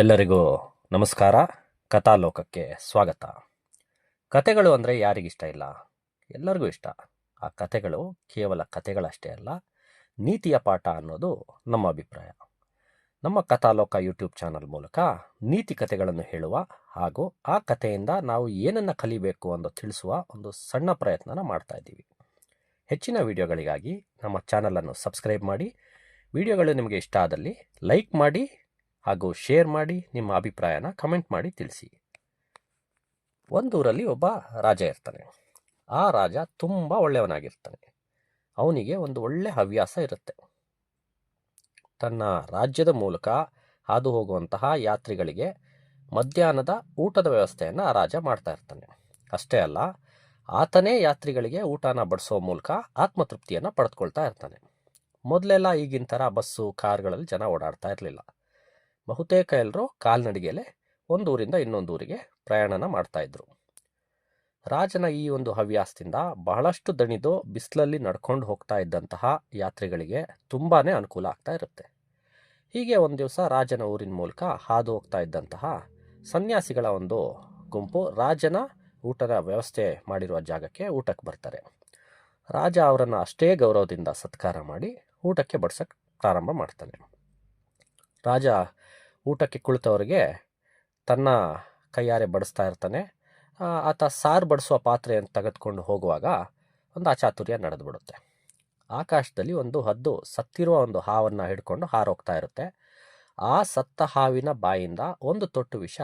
ಎಲ್ಲರಿಗೂ ನಮಸ್ಕಾರ. ಕಥಾಲೋಕಕ್ಕೆ ಸ್ವಾಗತ. ಕತೆಗಳು ಅಂದರೆ ಯಾರಿಗಿಷ್ಟ ಇಲ್ಲ? ಎಲ್ಲರಿಗೂ ಇಷ್ಟ. ಆ ಕತೆಗಳು ಕೇವಲ ಕತೆಗಳಷ್ಟೇ ಅಲ್ಲ, ನೀತಿಯ ಪಾಠ ಅನ್ನೋದು ನಮ್ಮ ಅಭಿಪ್ರಾಯ. ನಮ್ಮ ಕಥಾಲೋಕ ಯೂಟ್ಯೂಬ್ ಚಾನಲ್ ಮೂಲಕ ನೀತಿ ಕಥೆಗಳನ್ನು ಹೇಳುವ ಹಾಗೂ ಆ ಕಥೆಯಿಂದ ನಾವು ಏನನ್ನು ಕಲಿಬೇಕು ಅಂತ ತಿಳಿಸುವ ಒಂದು ಸಣ್ಣ ಪ್ರಯತ್ನನ ಮಾಡ್ತಾ ಇದ್ದೀವಿ. ಹೆಚ್ಚಿನ ವಿಡಿಯೋಗಳಿಗಾಗಿ ನಮ್ಮ ಚಾನಲನ್ನು ಸಬ್ಸ್ಕ್ರೈಬ್ ಮಾಡಿ. ವಿಡಿಯೋಗಳು ನಿಮಗೆ ಇಷ್ಟ ಆದಲ್ಲಿ ಲೈಕ್ ಮಾಡಿ ಹಾಗೂ ಶೇರ್ ಮಾಡಿ ನಿಮ್ಮ ಅಭಿಪ್ರಾಯನ ಕಮೆಂಟ್ ಮಾಡಿ ತಿಳಿಸಿ. ಒಂದೂರಲ್ಲಿ ಒಬ್ಬ ರಾಜ ಇರ್ತಾನೆ. ಆ ರಾಜ ತುಂಬ ಒಳ್ಳೆಯವನಾಗಿರ್ತಾನೆ. ಅವನಿಗೆ ಒಂದು ಒಳ್ಳೆ ಹವ್ಯಾಸ ಇರುತ್ತೆ. ತನ್ನ ರಾಜ್ಯದ ಮೂಲಕ ಹಾದು ಹೋಗುವಂತಹ ಯಾತ್ರಿಗಳಿಗೆ ಮಧ್ಯಾಹ್ನದ ಊಟದ ವ್ಯವಸ್ಥೆಯನ್ನು ಆ ರಾಜ ಮಾಡ್ತಾ ಇರ್ತಾನೆ. ಅಷ್ಟೇ ಅಲ್ಲ, ಆತನೇ ಯಾತ್ರಿಗಳಿಗೆ ಊಟನ ಬಡಿಸೋ ಮೂಲಕ ಆತ್ಮತೃಪ್ತಿಯನ್ನು ಪಡೆದುಕೊಳ್ತಾ ಇರ್ತಾನೆ. ಮೊದಲೆಲ್ಲ ಈಗಿನ ಥರ ಬಸ್ಸು, ಕಾರ್ಗಳಲ್ಲಿ ಜನ ಓಡಾಡ್ತಾ ಇರಲಿಲ್ಲ. ಬಹುತೇಕ ಎಲ್ಲರೂ ಕಾಲ್ನಡಿಗೆಯಲ್ಲೇ ಒಂದು ಊರಿಂದ ಇನ್ನೊಂದು ಊರಿಗೆ ಪ್ರಯಾಣನ ಮಾಡ್ತಾಯಿದ್ರು ರಾಜನ ಈ ಒಂದು ಹವ್ಯಾಸದಿಂದ ಬಹಳಷ್ಟು ದಣಿದು ಬಿಸಿಲಲ್ಲಿ ನಡ್ಕೊಂಡು ಹೋಗ್ತಾ ಇದ್ದಂತಹ ಯಾತ್ರಿಗಳಿಗೆ ತುಂಬಾ ಅನುಕೂಲ ಆಗ್ತಾ ಇರುತ್ತೆ. ಹೀಗೆ ಒಂದು ದಿವಸ ರಾಜನ ಊರಿನ ಮೂಲಕ ಹಾದು ಹೋಗ್ತಾ ಇದ್ದಂತಹ ಸನ್ಯಾಸಿಗಳ ಒಂದು ಗುಂಪು ರಾಜನ ಊಟದ ವ್ಯವಸ್ಥೆ ಮಾಡಿರುವ ಜಾಗಕ್ಕೆ ಊಟಕ್ಕೆ ಬರ್ತಾರೆ. ರಾಜ ಅವರನ್ನು ಅಷ್ಟೇ ಗೌರವದಿಂದ ಸತ್ಕಾರ ಮಾಡಿ ಊಟಕ್ಕೆ ಬಡ್ಸಕ್ಕೆ ಪ್ರಾರಂಭ ಮಾಡ್ತಾನೆ. ರಾಜ ಊಟಕ್ಕೆ ಕುಳಿತವರಿಗೆ ತನ್ನ ಕೈಯಾರೆ ಬಡಿಸ್ತಾ ಇರ್ತಾನೆ. ಆತ ಸಾರು ಬಡಿಸುವ ಪಾತ್ರೆಯನ್ನು ತೆಗೆದುಕೊಂಡು ಹೋಗುವಾಗ ಒಂದು ಅಚಾತುರ್ಯ ನಡೆದುಬಿಡುತ್ತೆ. ಆಕಾಶದಲ್ಲಿ ಒಂದು ಹದ್ದು ಸತ್ತಿರುವ ಒಂದು ಹಾವನ್ನು ಹಿಡ್ಕೊಂಡು ಹಾರೋಗ್ತಾ ಇರುತ್ತೆ. ಆ ಸತ್ತ ಹಾವಿನ ಬಾಯಿಂದ ಒಂದು ತೊಟ್ಟು ವಿಷ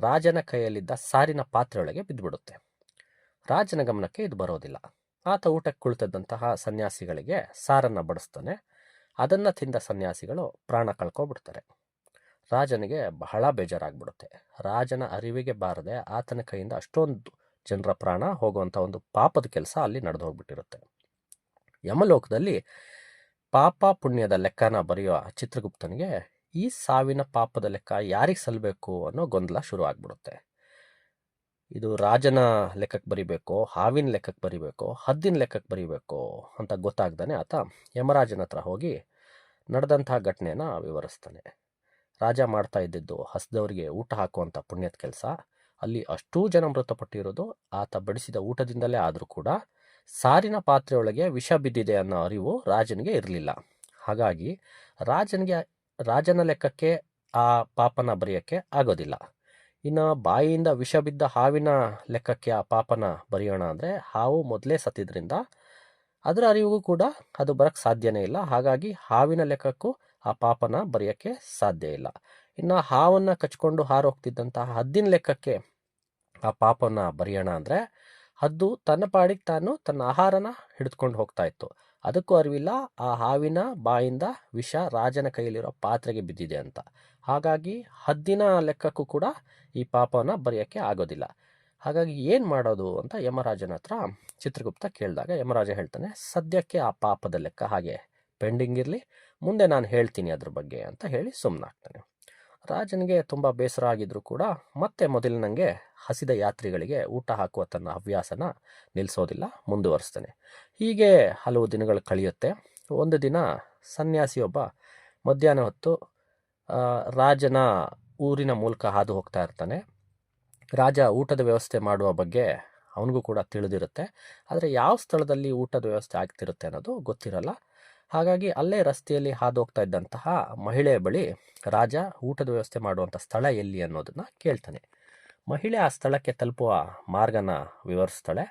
ರಾಜನ ಕೈಯಲ್ಲಿದ್ದ ಸಾರಿನ ಪಾತ್ರೆಯೊಳಗೆ ಬಿದ್ದುಬಿಡುತ್ತೆ. ರಾಜನ ಗಮನಕ್ಕೆ ಇದು ಬರೋದಿಲ್ಲ. ಆತ ಊಟಕ್ಕೆ ಕುಳಿತದ್ದಂತಹ ಸನ್ಯಾಸಿಗಳಿಗೆ ಸಾರನ್ನು ಬಡಿಸ್ತಾನೆ. ಅದನ್ನು ತಿಂದ ಸನ್ಯಾಸಿಗಳು ಪ್ರಾಣ ಕಳ್ಕೊಬಿಡ್ತಾರೆ ರಾಜನಿಗೆ ಬಹಳ ಬೇಜಾರಾಗ್ಬಿಡುತ್ತೆ. ರಾಜನ ಅರಿವಿಗೆ ಬಾರದೆ ಆತನ ಕೈಯಿಂದ ಅಷ್ಟೊಂದು ಜನರ ಪ್ರಾಣ ಹೋಗುವಂಥ ಒಂದು ಪಾಪದ ಕೆಲಸ ಅಲ್ಲಿ ನಡೆದು ಹೋಗ್ಬಿಟ್ಟಿರುತ್ತೆ ಯಮಲೋಕದಲ್ಲಿ ಪಾಪ ಪುಣ್ಯದ ಲೆಕ್ಕನ ಬರೆಯುವ ಚಿತ್ರಗುಪ್ತನಿಗೆ ಈ ಸಾವಿನ ಪಾಪದ ಲೆಕ್ಕ ಯಾರಿಗೆ ಸಲ್ಲಬೇಕು ಅನ್ನೋ ಗೊಂದಲ ಶುರು ಆಗ್ಬಿಡುತ್ತೆ ಇದು ರಾಜನ ಲೆಕ್ಕಕ್ಕೆ ಬರಿಬೇಕೋ, ಹಾವಿನ ಲೆಕ್ಕಕ್ಕೆ ಬರಿಬೇಕೋ, ಹದ್ದಿನ ಲೆಕ್ಕಕ್ಕೆ ಬರಿಬೇಕೋ ಅಂತ ಗೊತ್ತಾಗ್ದಾನೆ ಆತ ಯಮರಾಜನ ಹತ್ರ ಹೋಗಿ ನಡೆದಂತಹ ಘಟನೆಯನ್ನು ವಿವರಿಸ್ತಾನೆ. ರಾಜ ಮಾಡ್ತಾ ಇದ್ದಿದ್ದು ಹಸಿದವರಿಗೆ ಊಟ ಹಾಕುವಂಥ ಪುಣ್ಯದ ಕೆಲಸ. ಅಲ್ಲಿ ಅಷ್ಟೂ ಜನ ಮೃತಪಟ್ಟಿರೋದು ಆತ ಬಡಿಸಿದ ಊಟದಿಂದಲೇ ಆದರೂ ಕೂಡ ಸಾರಿನ ಪಾತ್ರೆಯೊಳಗೆ ವಿಷ ಬಿದ್ದಿದೆ ಅನ್ನೋ ಅರಿವು ರಾಜನಿಗೆ ಇರಲಿಲ್ಲ. ಹಾಗಾಗಿ ರಾಜನಿಗೆ, ರಾಜನ ಲೆಕ್ಕಕ್ಕೆ ಆ ಪಾಪನ ಬರೆಯೋಕ್ಕೆ ಆಗೋದಿಲ್ಲ. ಇನ್ನು ಬಾಯಿಯಿಂದ ವಿಷ ಬಿದ್ದ ಹಾವಿನ ಲೆಕ್ಕಕ್ಕೆ ಆ ಪಾಪನ ಬರೆಯೋಣ ಅಂದರೆ ಹಾವು ಮೊದಲೇ ಸತ್ತಿದ್ರಿಂದ ಅದರ ಅರಿವಿಗೂ ಕೂಡ ಅದು ಬರೋಕ್ಕೆ ಸಾಧ್ಯನೇ ಇಲ್ಲ. ಹಾಗಾಗಿ ಹಾವಿನ ಲೆಕ್ಕಕ್ಕೂ ಆ ಪಾಪನ ಬರೆಯೋಕ್ಕೆ ಸಾಧ್ಯ ಇಲ್ಲ. ಇನ್ನು ಹಾವನ್ನು ಕಚ್ಕೊಂಡು ಹಾರೋಗ್ತಿದ್ದಂತಹ ಹದ್ದಿನ ಲೆಕ್ಕಕ್ಕೆ ಆ ಪಾಪನ ಬರೆಯೋಣ ಅಂದರೆ ಹದ್ದು ತನ್ನ ಪಾಡಿಗೆ ತಾನು ತನ್ನ ಆಹಾರನ ಹಿಡಿದುಕೊಂಡು ಹೋಗ್ತಾ ಇತ್ತು. ಅದಕ್ಕೂ ಅರಿವಿಲ್ಲ, ಆ ಹಾವಿನ ಬಾಯಿಂದ ವಿಷ ರಾಜನ ಕೈಯಲ್ಲಿರೋ ಪಾತ್ರೆಗೆ ಬಿದ್ದಿದೆ ಅಂತ. ಹಾಗಾಗಿ ಹದ್ದಿನ ಲೆಕ್ಕಕ್ಕೂ ಕೂಡ ಈ ಪಾಪವನ್ನು ಬರೆಯೋಕ್ಕೆ ಆಗೋದಿಲ್ಲ. ಹಾಗಾಗಿ ಏನು ಮಾಡೋದು ಅಂತ ಯಮರಾಜನ ಹತ್ರ ಚಿತ್ರಗುಪ್ತ ಕೇಳಿದಾಗ, ಯಮರಾಜ ಹೇಳ್ತಾನೆ, ಸದ್ಯಕ್ಕೆ ಆ ಪಾಪದ ಲೆಕ್ಕ ಹಾಗೆ ಪೆಂಡಿಂಗ್ ಇರಲಿ ಮುಂದೆ ನಾನು ಹೇಳ್ತೀನಿ ಅದ್ರ ಬಗ್ಗೆ ಅಂತ ಹೇಳಿ ಸುಮ್ಮನಾಗ್ತಾನೆ ರಾಜನಿಗೆ ತುಂಬ ಬೇಸರ ಆಗಿದ್ರು ಕೂಡ ಮತ್ತೆ ಮೊದಲಿನಂಗೆ ಹಸಿದ ಯಾತ್ರಿಗಳಿಗೆ ಊಟ ಹಾಕುವ ತನ್ನ ಹವ್ಯಾಸನ ನಿಲ್ಲಿಸೋದಿಲ್ಲ ಮುಂದುವರಿಸ್ತಾನೆ. ಹೀಗೆ ಹಲವು ದಿನಗಳು ಕಳೆಯುತ್ತೆ. ಒಂದು ದಿನ ಸನ್ಯಾಸಿಯೊಬ್ಬ ಮಧ್ಯಾಹ್ನ ಹೊತ್ತು ರಾಜನ ಊರಿನ ಮೂಲಕ ಹಾದು ಹೋಗ್ತಾ ಇರ್ತಾನೆ. ರಾಜ ಊಟದ ವ್ಯವಸ್ಥೆ ಮಾಡುವ ಬಗ್ಗೆ ಅವನಿಗೂ ಕೂಡ ತಿಳಿದಿರುತ್ತೆ. ಆದರೆ ಯಾವ ಸ್ಥಳದಲ್ಲಿ ಊಟದ ವ್ಯವಸ್ಥೆ ಆಗ್ತಿರುತ್ತೆ ಅನ್ನೋದು ಗೊತ್ತಿರಲ್ಲ. ಹಾಗಾಗಿ ಅಲ್ಲೇ ರಸ್ತೆಯಲ್ಲಿ ಹಾದು ಹೋಗ್ತಾ ಇದ್ದಂತಹ ಮಹಿಳೆಯ ಬಳಿ ರಾಜ ಊಟದ ವ್ಯವಸ್ಥೆ ಮಾಡುವಂಥ ಸ್ಥಳ ಎಲ್ಲಿ ಅನ್ನೋದನ್ನು ಕೇಳ್ತಾನೆ. ಮಹಿಳೆ ಆ ಸ್ಥಳಕ್ಕೆ ತಲುಪುವ ಮಾರ್ಗನ ವಿವರಿಸ್ತಾಳೆ.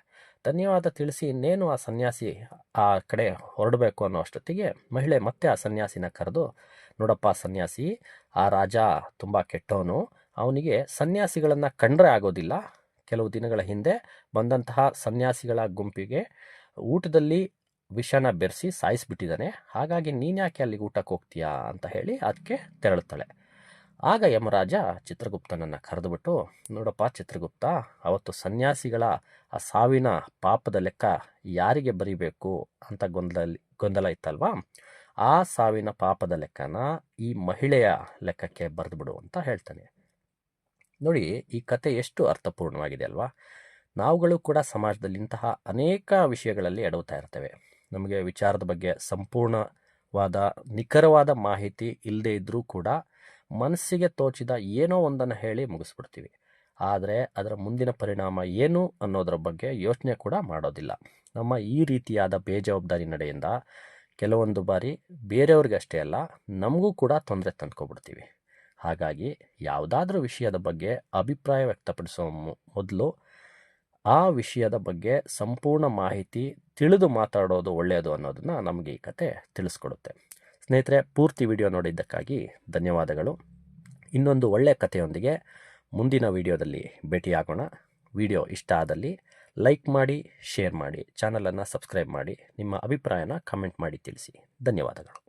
ಧನ್ಯವಾದ ತಿಳಿಸಿ ಇನ್ನೇನು ಆ ಸನ್ಯಾಸಿ ಆ ಕಡೆ ಹೊರಡಬೇಕು ಅನ್ನೋ ಅಷ್ಟೊತ್ತಿಗೆ ಮಹಿಳೆ ಮತ್ತೆ ಆ ಸನ್ಯಾಸಿನ ಕರೆದು, ನೋಡಪ್ಪ ಸನ್ಯಾಸಿ, ಆ ರಾಜ ತುಂಬ ಕೆಟ್ಟವನು. ಅವನಿಗೆ ಸನ್ಯಾಸಿಗಳನ್ನು ಕಂಡ್ರೆ ಆಗೋದಿಲ್ಲ. ಕೆಲವು ದಿನಗಳ ಹಿಂದೆ ಬಂದಂತಹ ಸನ್ಯಾಸಿಗಳ ಗುಂಪಿಗೆ ಊಟದಲ್ಲಿ ವಿಷನ ಬೆರೆಸಿ ಸಾಯಿಸಿಬಿಟ್ಟಿದ್ದಾನೆ ಹಾಗಾಗಿ ನೀನ್ಯಾಕೆ ಅಲ್ಲಿಗೆ ಊಟಕ್ಕೆ ಹೋಗ್ತೀಯಾ ಅಂತ ಹೇಳಿ ಅದಕ್ಕೆ ತೆರಳುತ್ತಾಳೆ ಆಗ ಯಮರಾಜ ಚಿತ್ರಗುಪ್ತನನ್ನು ಕರೆದುಬಿಟ್ಟು, ನೋಡಪ್ಪ ಚಿತ್ರಗುಪ್ತ, ಅವತ್ತು ಸನ್ಯಾಸಿಗಳ ಆ ಸಾವಿನ ಪಾಪದ ಲೆಕ್ಕ ಯಾರಿಗೆ ಬರಿಬೇಕು ಅಂತ ಗೊಂದಲ ಗೊಂದಲ ಇತ್ತಲ್ವಾ? ಆ ಸಾವಿನ ಪಾಪದ ಲೆಕ್ಕನ ಈ ಮಹಿಳೆಯ ಲೆಕ್ಕಕ್ಕೆ ಬರೆದುಬಿಡು ಅಂತ ಹೇಳ್ತಾನೆ. ನೋಡಿ, ಈ ಕತೆ ಎಷ್ಟು ಅರ್ಥಪೂರ್ಣವಾಗಿದೆ ಅಲ್ವಾ? ನಾವುಗಳು ಕೂಡ ಸಮಾಜದಲ್ಲಿ ಇಂತಹ ಅನೇಕ ವಿಷಯಗಳಲ್ಲಿ ಎಡವುತ್ತಾ ಇರ್ತೇವೆ. ನಮಗೆ ವಿಚಾರದ ಬಗ್ಗೆ ಸಂಪೂರ್ಣವಾದ, ನಿಖರವಾದ ಮಾಹಿತಿ ಇಲ್ಲದೇ ಇದ್ದರೂ ಕೂಡ ಮನಸ್ಸಿಗೆ ತೋಚಿದ ಏನೋ ಒಂದನ್ನು ಹೇಳಿ ಮುಗಿಸ್ಬಿಡ್ತೀವಿ. ಆದರೆ ಅದರ ಮುಂದಿನ ಪರಿಣಾಮ ಏನು ಅನ್ನೋದರ ಬಗ್ಗೆ ಯೋಚನೆ ಕೂಡ ಮಾಡೋದಿಲ್ಲ. ನಮ್ಮ ಈ ರೀತಿಯಾದ ಬೇಜವಾಬ್ದಾರಿ ನಡೆಯಿಂದ ಕೆಲವೊಂದು ಬಾರಿ ಬೇರೆಯವ್ರಿಗೆ ಅಷ್ಟೇ ಅಲ್ಲ, ನಮಗೂ ಕೂಡ ತೊಂದರೆ ತಂದ್ಕೊಬಿಡ್ತೀವಿ. ಹಾಗಾಗಿ ಯಾವುದಾದ್ರೂ ವಿಷಯದ ಬಗ್ಗೆ ಅಭಿಪ್ರಾಯ ವ್ಯಕ್ತಪಡಿಸೋ ಮೊ- ಮೊದಲು ಆ ವಿಷಯದ ಬಗ್ಗೆ ಸಂಪೂರ್ಣ ಮಾಹಿತಿ ತಿಳಿದು ಮಾತಾಡೋದು ಒಳ್ಳೆಯದು ಅನ್ನೋದನ್ನು ನಮಗೆ ಈ ಕತೆ ತಿಳಿಸ್ಕೊಡುತ್ತೆ. ಸ್ನೇಹಿತರೆ, ಪೂರ್ತಿ ವಿಡಿಯೋ ನೋಡಿದ್ದಕ್ಕಾಗಿ ಧನ್ಯವಾದಗಳು. ಇನ್ನೊಂದು ಒಳ್ಳೆಯ ಕಥೆಯೊಂದಿಗೆ ಮುಂದಿನ ವಿಡಿಯೋದಲ್ಲಿ ಭೇಟಿಯಾಗೋಣ. ವಿಡಿಯೋ ಇಷ್ಟ ಆದಲ್ಲಿ ಲೈಕ್ ಮಾಡಿ, ಶೇರ್ ಮಾಡಿ, ಚಾನಲನ್ನು ಸಬ್ಸ್ಕ್ರೈಬ್ ಮಾಡಿ, ನಿಮ್ಮ ಅಭಿಪ್ರಾಯನ ಕಮೆಂಟ್ ಮಾಡಿ ತಿಳಿಸಿ. ಧನ್ಯವಾದಗಳು.